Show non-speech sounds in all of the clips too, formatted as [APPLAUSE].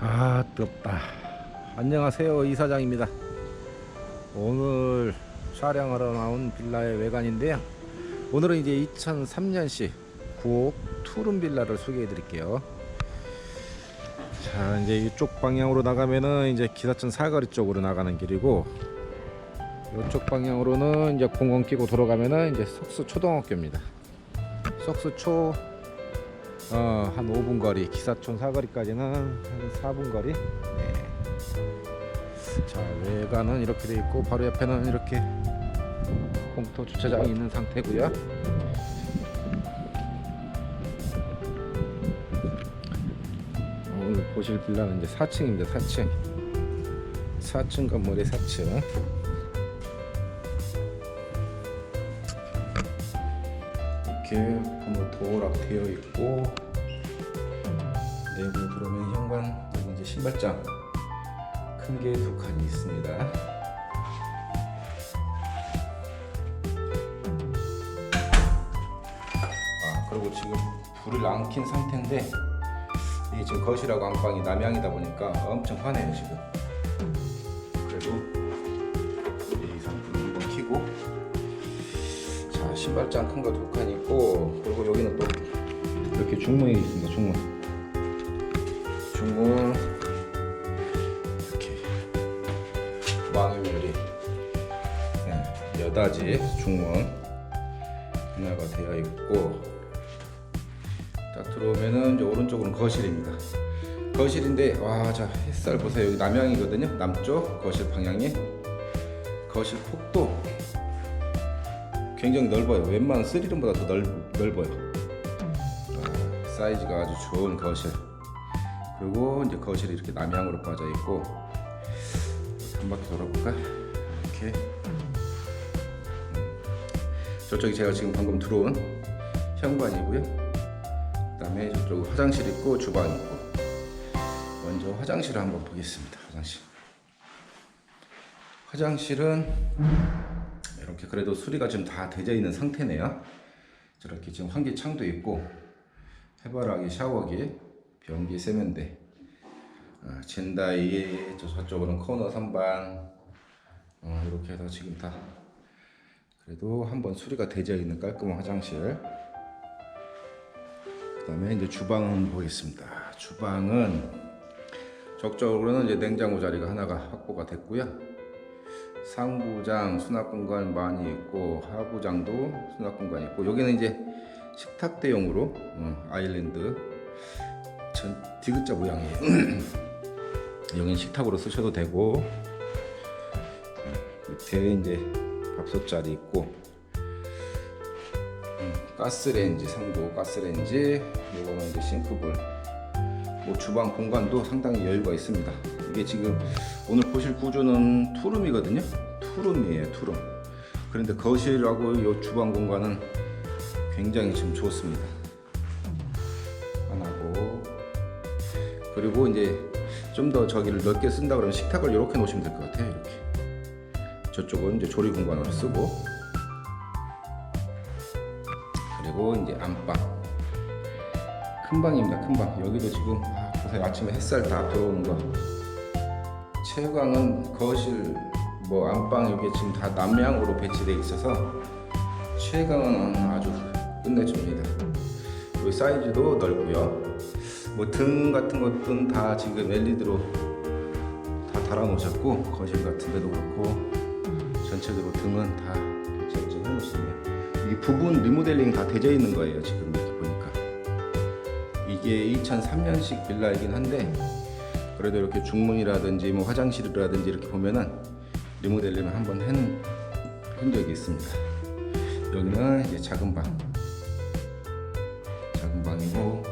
아 뜨겁다. 안녕하세요 이사장입니다. 오늘 촬영하러 나온 빌라의 외관인데요. 오늘은 이제 2003년식 9옥 투룸 빌라를 소개해 드릴게요. 자 이제 이쪽 방향으로 나가면은 이제 기사천 사거리 쪽으로 나가는 길이고 이쪽 방향으로는 이제 공원 끼고 돌아가면은 이제 석수 초등학교입니다. 석수초 어, 한 5분 거리, 기사촌 사거리까지는 한 4분 거리. 네. 자, 외관은 이렇게 돼 있고 바로 옆에는 이렇게 공터 주차장이 있는 상태고요. 어, 오늘 보실 빌라는 이제 4층입니다. 4층. 4층 건물의 4층. 도어락 되어 있고 내부 들어오면 현관 그리고 이제 신발장 큰 게 두 칸이 있습니다. 아 그리고 지금 불을 안 킨 상태인데 이게 지금 거실하고 안방이 남향이다 보니까 엄청 환해요 지금. 그래도 이 이상 불을 켜고 자 신발장 큰 거 두 칸 있고 그리고 여기는 중문이 있습니다 중문. 중문. 이렇게. 망유리 네, 여닫이 중문. 하나가 되어 있고 딱 들어오면은 이제 오른쪽은 거실입니다. 거실인데 와 자 햇살 보세요. 여기 남향이거든요. 남쪽 거실 방향이. 거실 폭도 굉장히 넓어요. 웬만한 쓰리룸보다 더 넓, 넓어요. 아, 사이즈가 아주 좋은 거실. 그리고 이제 거실이 이렇게 남향으로 빠져 있고 한 바퀴 돌아볼까? 이렇게. 음. 저쪽이 제가 지금 방금 들어온 현관이고요. 그 다음에 저쪽 화장실 있고 주방 있고. 먼저 화장실을 한번 보겠습니다. 화장실. 화장실은 이렇게 그래도 수리가 지금 다 되어 있는 상태네요. 저렇게 지금 환기창도 있고 해바라기 샤워기, 변기 세면대, 어, 젠다이 저 저쪽으로는 코너 선반 어, 이렇게 해서 지금 다 그래도 한번 수리가 되어 있는 깔끔한 화장실. 그 다음에 이제 주방은 보겠습니다. 주방은 적적으로는 이제 냉장고 자리가 하나가 확보가 됐고요. 상부장 수납 공간 많이 있고 하부장도 수납 공간 있고 여기는 이제 식탁 대용으로 어, 아일랜드 전 디귿자 모양이에요. 여기는 [CLEARS THROAT] 식탁으로 쓰셔도 되고 밑에 이제 밥솥 자리 있고 음, 가스레인지 상부 가스레인지 요거는 이제 싱크볼 뭐 주방 공간도 상당히 여유가 있습니다. 이게 지금 오늘 보실 구조는 투룸이거든요. 투룸이에요, 투룸. 그런데 거실하고 이 주방 공간은 굉장히 지금 좋습니다. 하나고 그리고 이제 좀 더 저기를 넓게 쓴다 그러면 식탁을 이렇게 놓으시면 될 것 같아요. 이렇게 저쪽은 이제 조리 공간으로 쓰고 그리고 이제 안방 큰 방입니다. 큰 방. 여기도 지금 아, 보세요. 아침에 햇살 다 들어오는 거. 채광은 거실 뭐 안방 여기 지금 다 남향으로 배치되어 있어서 채광은 아주 끝내줍니다. 여기 사이즈도 넓고요. 뭐 등 같은 것들은 다 지금 LED로 다 달아 놓으셨고 거실 같은 데도 그렇고 전체적으로 등은 다 설정해 놓으시네요. 이 부분 리모델링 다 되어 있는 거예요. 지금 이렇게 보니까. 이게 2003년식 빌라이긴 한데 그래도 이렇게 중문이라든지 뭐 화장실이라든지 이렇게 보면은 리모델링을 한번 한, 한 적이 있습니다. 여기는 이제 작은 방. 방이고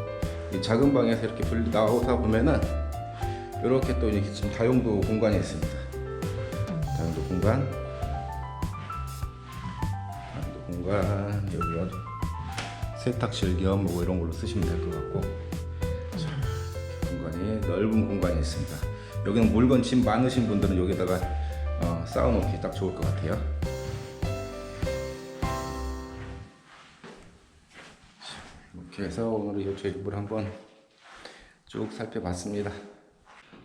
이 작은 방에서 이렇게 분리 나오다 보면은 이렇게 또 이렇게 지금 다용도 공간이 있습니다. 다용도 공간. 다용도 공간 여기 세탁실 겸 뭐 이런 걸로 쓰시면 될 것 같고 자, 공간이 넓은 공간이 있습니다. 여기는 물건 짐 많으신 분들은 여기다가 어, 쌓아놓기 딱 좋을 것 같아요. 해서 오늘 이 저입을 한번 쭉 살펴봤습니다.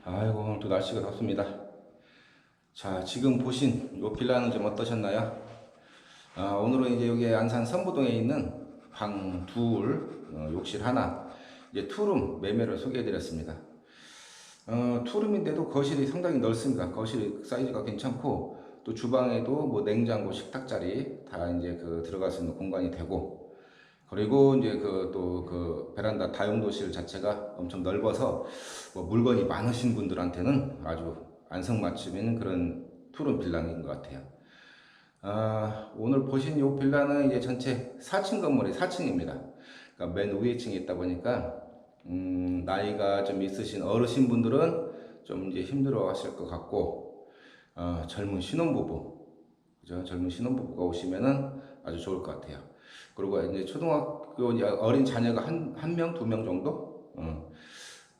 아이고 오늘 또 날씨가 덥습니다. 자 지금 보신 요 빌라는 좀 어떠셨나요? 아, 오늘은 이제 여기 안산 선부동에 있는 방 둘, 어, 욕실 하나, 이제 투룸 매매를 소개해드렸습니다. 어, 투룸인데도 거실이 상당히 넓습니다. 거실 사이즈가 괜찮고 또 주방에도 뭐 냉장고, 식탁 자리 다 이제 그 들어갈 수 있는 공간이 되고 그리고 이제 그또그 베란다 다용도실 자체가 엄청 넓어서 뭐 물건이 많으신 분들한테는 아주 안성맞춤인 그런 투룸 빌라인 것 같아요. 아, 오늘 보신 이 빌라는 이제 전체 4층 건물이 4층입니다. 그러니까 맨 위에 층에 있다 보니까 음, 나이가 좀 있으신 어르신 분들은 좀 이제 힘들어 하실 것 같고 어, 젊은 신혼부부 그죠? 젊은 신혼부부가 오시면은 아주 좋을 것 같아요. 그리고 이제 초등학교 이제 어린 자녀가 한, 한 명, 두 명 정도? 어.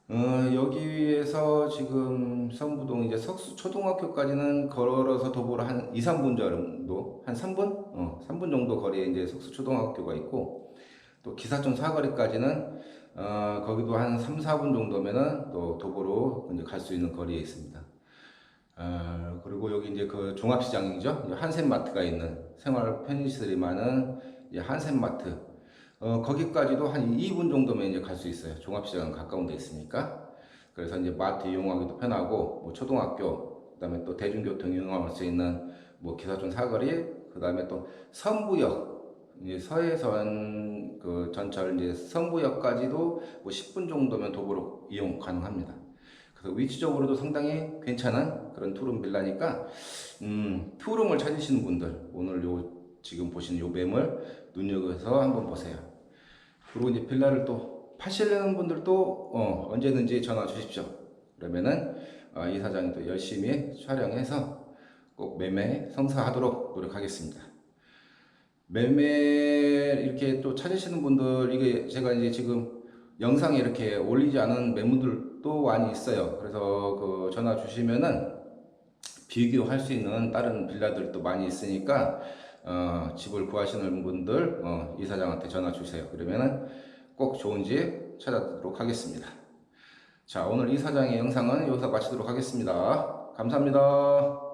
어, 여기에서 지금 성부동 이제 석수 초등학교까지는 걸어서 도보로 한 2, 3분 정도, 한 3분? 어, 3분 정도 거리에 이제 석수 초등학교가 있고, 또 기사촌 사거리까지는, 어, 거기도 한 3, 4분 정도면은 또 도보로 이제 갈 수 있는 거리에 있습니다. 어, 그리고 여기 이제 그 종합시장이죠. 이제 한센마트가 있는 생활 편의시설이 많은 한센마트. 어, 거기까지도 한 2분 정도면 이제 갈 수 있어요. 종합시장은 가까운 데 있으니까. 그래서 이제 마트 이용하기도 편하고, 뭐 초등학교, 그 다음에 또 대중교통 이용할 수 있는 뭐 기사촌 사거리, 그 다음에 또 선부역, 이제 서해선 그 전철 이제 선부역까지도 뭐 10분 정도면 도보로 이용 가능합니다. 그래서 위치적으로도 상당히 괜찮은 그런 투룸 빌라니까 음, 투룸을 찾으시는 분들 오늘 요 지금 보시는 요 매물 눈여겨서 한번 보세요. 그리고 이제 빌라를 또 파시려는 분들도 어, 언제든지 전화 주십시오. 그러면은 어, 이 사장이 또 열심히 촬영해서 꼭 매매 성사하도록 노력하겠습니다. 매매 이렇게 또 찾으시는 분들 이게 제가 이제 지금 영상에 이렇게 올리지 않은 매물들도 많이 있어요. 그래서 그 전화 주시면은 비교할 수 있는 다른 빌라들도 많이 있으니까 어, 집을 구하시는 분들 어, 이 사장한테 전화 주세요. 그러면은 꼭 좋은 집 찾아드리도록 하겠습니다. 자 오늘 이 사장의 영상은 여기서 마치도록 하겠습니다. 감사합니다.